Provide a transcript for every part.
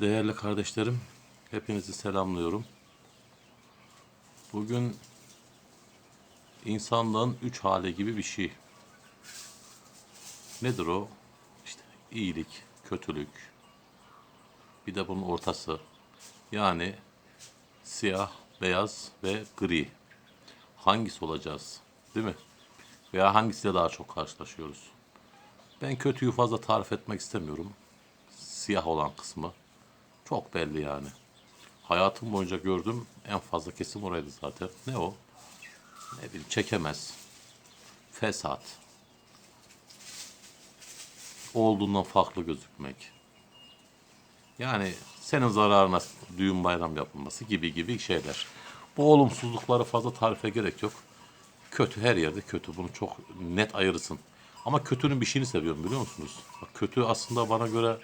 Değerli kardeşlerim, hepinizi selamlıyorum. Bugün insanlığın üç hali gibi bir şey. Nedir o? İşte iyilik, kötülük, bir de bunun ortası. Yani siyah, beyaz ve gri. Hangisi olacağız? Değil mi? Veya hangisiyle daha çok karşılaşıyoruz? Ben kötüyü fazla tarif etmek istemiyorum. Siyah olan kısmı. Çok belli yani. Hayatım boyunca gördüm en fazla kesim oraydı zaten. Ne o? Ne bileyim çekemez. Fesat. Olduğundan farklı gözükmek. Yani senin zararına düğün bayram yapılması gibi gibi şeyler. Bu olumsuzlukları fazla tarife gerek yok. Kötü her yerde kötü. Bunu çok net ayırırsın. Ama kötünün bir şeyini seviyorum biliyor musunuz? Bak, kötü aslında bana göre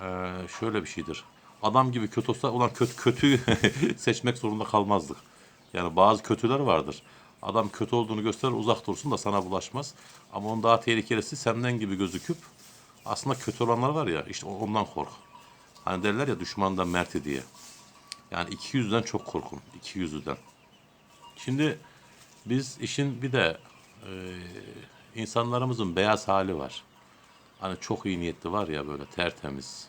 ee, şöyle bir şeydir. Adam gibi kötü olsa ulan kötü kötüyü seçmek zorunda kalmazdık. Yani bazı kötüler vardır. Adam kötü olduğunu gösterir uzak dursun da sana bulaşmaz. Ama onun daha tehlikelisi senden gibi gözüküp aslında kötü olanlar var ya işte ondan kork. Hani derler ya düşmandan merti diye. Yani iki yüzden çok korkun. iki yüzüden. Şimdi biz işin bir de e, insanlarımızın beyaz hali var. Hani çok iyi niyetli var ya böyle tertemiz.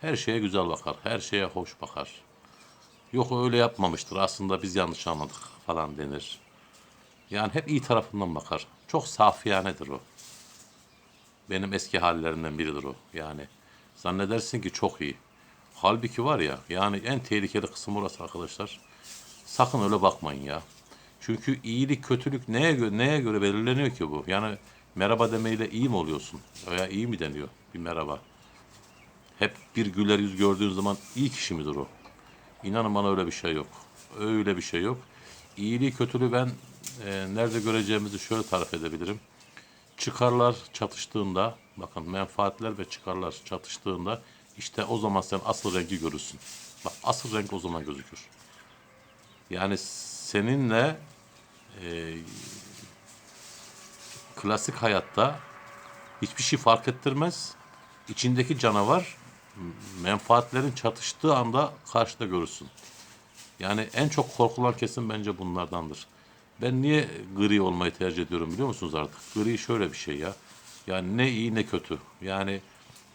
Her şeye güzel bakar, her şeye hoş bakar. Yok öyle yapmamıştır aslında biz yanlış anladık falan denir. Yani hep iyi tarafından bakar. Çok safiyanedir o. Benim eski hallerimden biridir o. Yani zannedersin ki çok iyi. Halbuki var ya yani en tehlikeli kısım orası arkadaşlar. Sakın öyle bakmayın ya. Çünkü iyilik kötülük neye neye göre belirleniyor ki bu? Yani merhaba demeyle iyi mi oluyorsun? Veya iyi mi deniyor bir merhaba? Hep bir güler yüz gördüğün zaman iyi kişi midir o? İnanın bana öyle bir şey yok. Öyle bir şey yok. İyiliği kötülüğü ben e, nerede göreceğimizi şöyle tarif edebilirim. Çıkarlar çatıştığında, bakın menfaatler ve çıkarlar çatıştığında işte o zaman sen asıl rengi görürsün. Bak asıl renk o zaman gözükür. Yani seninle e, klasik hayatta hiçbir şey fark ettirmez. İçindeki canavar menfaatlerin çatıştığı anda karşıda görürsün. Yani en çok korkulan kesim bence bunlardandır. Ben niye gri olmayı tercih ediyorum biliyor musunuz artık? Gri şöyle bir şey ya. Yani ne iyi ne kötü. Yani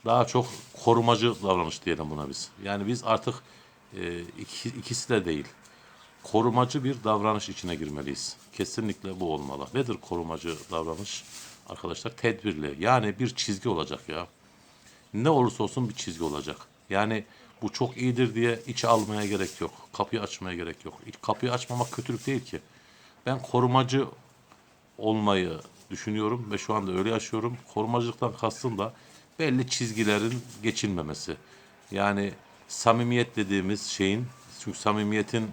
daha çok korumacı davranış diyelim buna biz. Yani biz artık e, iki, ikisi de değil. Korumacı bir davranış içine girmeliyiz. Kesinlikle bu olmalı. Nedir korumacı davranış? Arkadaşlar tedbirli. Yani bir çizgi olacak ya ne olursa olsun bir çizgi olacak. Yani bu çok iyidir diye içe almaya gerek yok. Kapıyı açmaya gerek yok. İç- Kapıyı açmamak kötülük değil ki. Ben korumacı olmayı düşünüyorum ve şu anda öyle yaşıyorum. Korumacılıktan kastım da belli çizgilerin geçilmemesi. Yani samimiyet dediğimiz şeyin, çünkü samimiyetin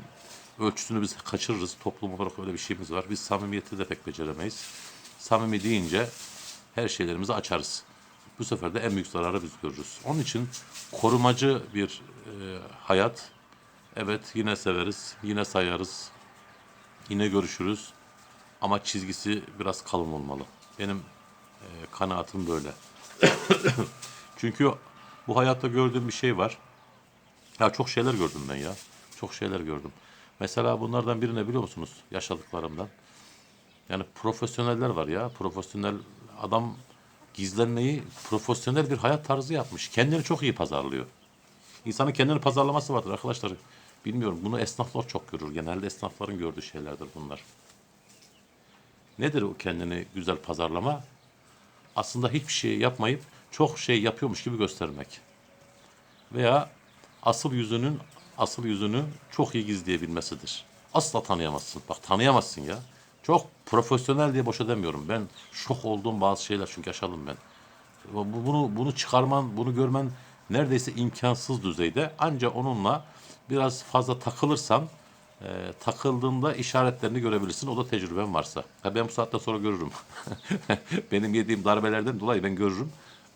ölçüsünü biz kaçırırız. Toplum olarak öyle bir şeyimiz var. Biz samimiyeti de pek beceremeyiz. Samimi deyince her şeylerimizi açarız. Bu sefer de en büyük zararı biz görürüz. Onun için korumacı bir e, hayat. Evet yine severiz, yine sayarız, yine görüşürüz. Ama çizgisi biraz kalın olmalı. Benim e, kanaatim böyle. Çünkü bu hayatta gördüğüm bir şey var. Ya çok şeyler gördüm ben ya. Çok şeyler gördüm. Mesela bunlardan biri ne biliyor musunuz? Yaşadıklarımdan. Yani profesyoneller var ya. Profesyonel adam gizlenmeyi profesyonel bir hayat tarzı yapmış. Kendini çok iyi pazarlıyor. İnsanın kendini pazarlaması vardır arkadaşlar. Bilmiyorum bunu esnaflar çok görür. Genelde esnafların gördüğü şeylerdir bunlar. Nedir o kendini güzel pazarlama? Aslında hiçbir şey yapmayıp çok şey yapıyormuş gibi göstermek. Veya asıl yüzünün asıl yüzünü çok iyi gizleyebilmesidir. Asla tanıyamazsın. Bak tanıyamazsın ya. Çok profesyonel diye boşa demiyorum. Ben şok olduğum bazı şeyler çünkü yaşadım ben. Bu- Bunu bunu çıkarman, bunu görmen neredeyse imkansız düzeyde. Ancak onunla biraz fazla takılırsan e, takıldığında işaretlerini görebilirsin. O da tecrüben varsa. Ha, ben bu saatten sonra görürüm. Benim yediğim darbelerden dolayı ben görürüm.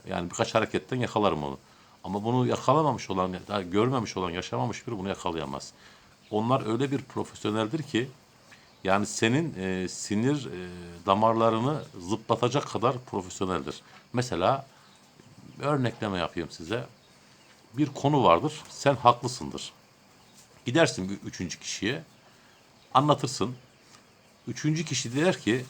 Yani birkaç hareketten yakalarım onu. Ama bunu yakalamamış olan, daha görmemiş olan, yaşamamış biri bunu yakalayamaz. Onlar öyle bir profesyoneldir ki yani senin e, sinir e, damarlarını zıplatacak kadar profesyoneldir. Mesela örnekleme yapayım size. bir konu vardır. Sen haklısındır. Gidersin bir üçüncü kişiye anlatırsın. Üçüncü kişi der ki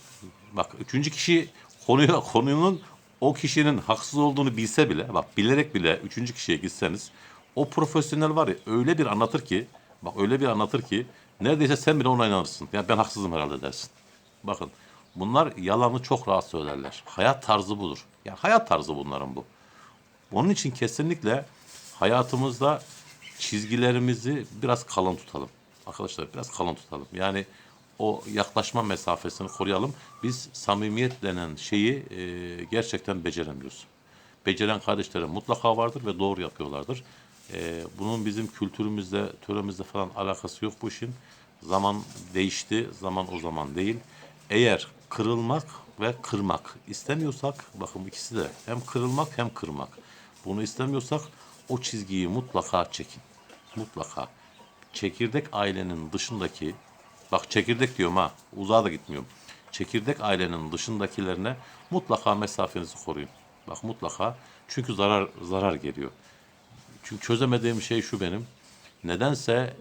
bak üçüncü kişi konuya konunun o kişinin haksız olduğunu bilse bile bak bilerek bile üçüncü kişiye gitseniz o profesyonel var ya öyle bir anlatır ki bak öyle bir anlatır ki neredeyse sen bile ona inanırsın. Ya ben haksızım herhalde dersin. Bakın bunlar yalanı çok rahat söylerler. Hayat tarzı budur. Yani hayat tarzı bunların bu. Onun için kesinlikle hayatımızda çizgilerimizi biraz kalın tutalım. Arkadaşlar biraz kalın tutalım. Yani o yaklaşma mesafesini koruyalım. Biz samimiyet denen şeyi e, gerçekten beceremiyoruz. Beceren kardeşlerim mutlaka vardır ve doğru yapıyorlardır. E, bunun bizim kültürümüzde, töremizde falan alakası yok bu işin. Zaman değişti, zaman o zaman değil. Eğer kırılmak ve kırmak istemiyorsak, bakın ikisi de hem kırılmak hem kırmak. Bunu istemiyorsak o çizgiyi mutlaka çekin. Mutlaka. Çekirdek ailenin dışındaki, bak çekirdek diyorum ha, uzağa da gitmiyorum. Çekirdek ailenin dışındakilerine mutlaka mesafenizi koruyun. Bak mutlaka. Çünkü zarar zarar geliyor. Çünkü çözemediğim şey şu benim. Nedense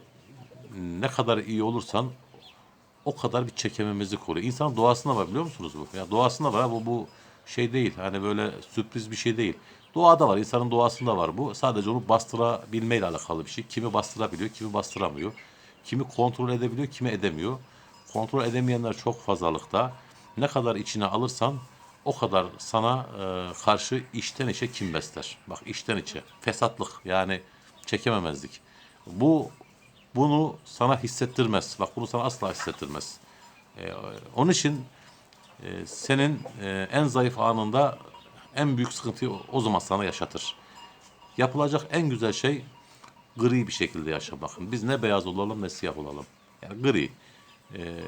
ne kadar iyi olursan o kadar bir çekememizi koruyor. İnsan doğasında var biliyor musunuz bu? Ya doğasında var bu bu şey değil. Hani böyle sürpriz bir şey değil. Doğada var. insanın doğasında var bu. Sadece onu bastırabilmeyle alakalı bir şey. Kimi bastırabiliyor, kimi bastıramıyor. Kimi kontrol edebiliyor, kimi edemiyor. Kontrol edemeyenler çok fazlalıkta. Ne kadar içine alırsan o kadar sana e, karşı içten içe kim besler. Bak içten içe. Fesatlık yani çekememezlik. Bu bunu sana hissettirmez. Bak bunu sana asla hissettirmez. Ee, onun için e, senin e, en zayıf anında en büyük sıkıntıyı o zaman sana yaşatır. Yapılacak en güzel şey gri bir şekilde yaşamak. Biz ne beyaz olalım ne siyah olalım. Yani gri. Ee,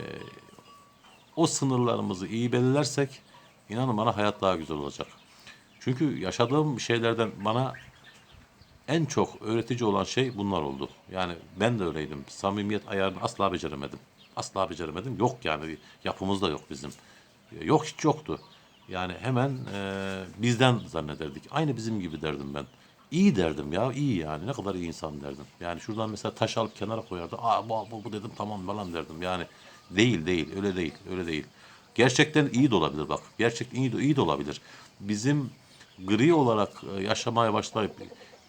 o sınırlarımızı iyi belirlersek inanın bana hayat daha güzel olacak. Çünkü yaşadığım şeylerden bana en çok öğretici olan şey bunlar oldu. Yani ben de öyleydim. Samimiyet ayarını asla beceremedim. Asla beceremedim. Yok yani yapımız da yok bizim. Yok hiç yoktu. Yani hemen e, bizden zannederdik. Aynı bizim gibi derdim ben. İyi derdim ya iyi yani ne kadar iyi insan derdim. Yani şuradan mesela taş alıp kenara koyardı. Aa bu, bu, bu dedim tamam falan derdim. Yani değil değil öyle değil öyle değil. Gerçekten iyi de olabilir bak. Gerçekten iyi de, iyi de olabilir. Bizim gri olarak e, yaşamaya başlayıp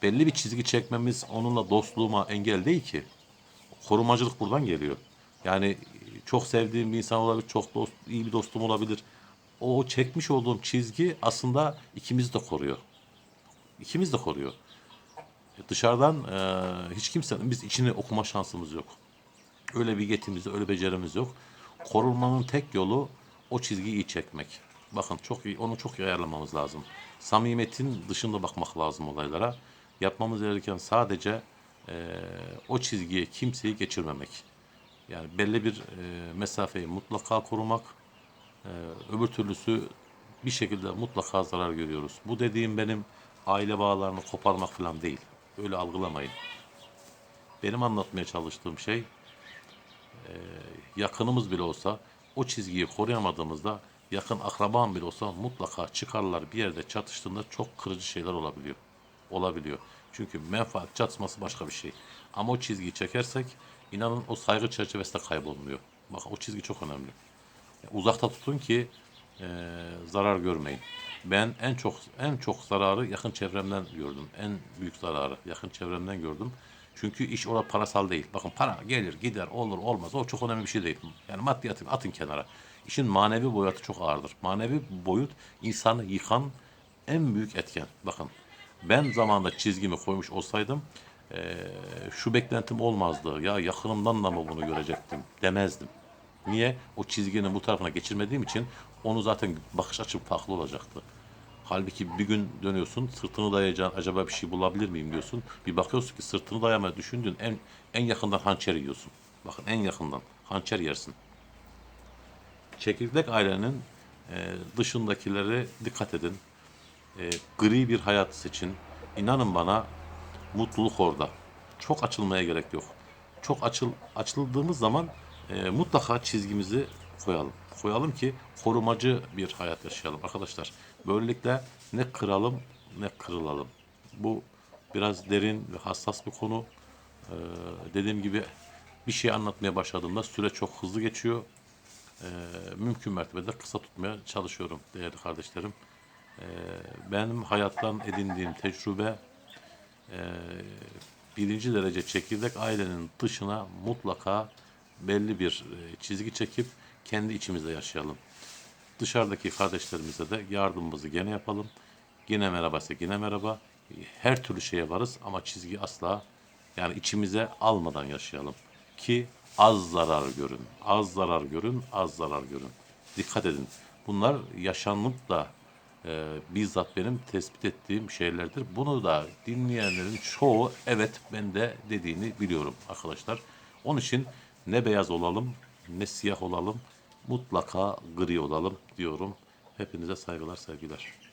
belli bir çizgi çekmemiz onunla dostluğuma engel değil ki. Korumacılık buradan geliyor. Yani çok sevdiğim bir insan olabilir, çok dost, iyi bir dostum olabilir. O çekmiş olduğum çizgi aslında ikimizi de koruyor. İkimiz de koruyor. E, Dışarıdan e, hiç kimsenin biz içini okuma şansımız yok. Öyle bir yetimiz, öyle becerimiz yok. Korunmanın tek yolu o çizgiyi iyi çekmek. Bakın çok iyi, onu çok iyi ayarlamamız lazım. Samimiyetin dışında bakmak lazım olaylara. Yapmamız gereken sadece e, o çizgiye kimseyi geçirmemek. Yani belli bir e, mesafeyi mutlaka korumak. E, öbür türlüsü bir şekilde mutlaka zarar görüyoruz. Bu dediğim benim aile bağlarını koparmak falan değil. Öyle algılamayın. Benim anlatmaya çalıştığım şey yakınımız bile olsa o çizgiyi koruyamadığımızda yakın akraban bile olsa mutlaka çıkarlar bir yerde çatıştığında çok kırıcı şeyler olabiliyor. Olabiliyor. Çünkü menfaat çatışması başka bir şey. Ama o çizgiyi çekersek inanın o saygı çerçevesinde kaybolmuyor. Bak o çizgi çok önemli. Uzakta tutun ki e, zarar görmeyin. Ben en çok en çok zararı yakın çevremden gördüm. En büyük zararı yakın çevremden gördüm. Çünkü iş orada parasal değil. Bakın para gelir gider olur olmaz o çok önemli bir şey değil. Yani maddiyatı atın kenara. İşin manevi boyutu çok ağırdır. Manevi boyut insanı yıkan en büyük etken. Bakın ben zamanında çizgimi koymuş olsaydım eee, şu beklentim olmazdı. Ya yakınımdan da mı bunu görecektim demezdim. Niye? O çizginin bu tarafına geçirmediğim için onu zaten bakış açım farklı olacaktı. Halbuki bir gün dönüyorsun sırtını dayayacaksın acaba bir şey bulabilir miyim diyorsun. Bir bakıyorsun ki sırtını dayamayı düşündüğün en, en yakından hançer yiyorsun. Bakın en yakından hançer yersin. Çekirdek ailenin e, dışındakileri dikkat edin. E, gri bir hayat seçin. İnanın bana mutluluk orada. Çok açılmaya gerek yok. Çok açıl açıldığımız zaman e, mutlaka çizgimizi koyalım. Koyalım ki korumacı bir hayat yaşayalım arkadaşlar. Böylelikle ne kıralım ne kırılalım. Bu biraz derin ve hassas bir konu. Ee, dediğim gibi bir şey anlatmaya başladığımda süre çok hızlı geçiyor. Ee, mümkün mertebede kısa tutmaya çalışıyorum değerli kardeşlerim. Ee, benim hayattan edindiğim tecrübe e, birinci derece çekirdek ailenin dışına mutlaka belli bir e, çizgi çekip kendi içimizde yaşayalım. Dışarıdaki kardeşlerimize de yardımımızı gene yapalım. Yine merhaba ise yine merhaba. Her türlü şeye varız ama çizgi asla yani içimize almadan yaşayalım. Ki az zarar görün, az zarar görün, az zarar görün. Dikkat edin. Bunlar yaşanıp da e, bizzat benim tespit ettiğim şeylerdir. Bunu da dinleyenlerin çoğu evet ben de dediğini biliyorum arkadaşlar. Onun için ne beyaz olalım ne siyah olalım mutlaka gri olalım diyorum. Hepinize saygılar sevgiler.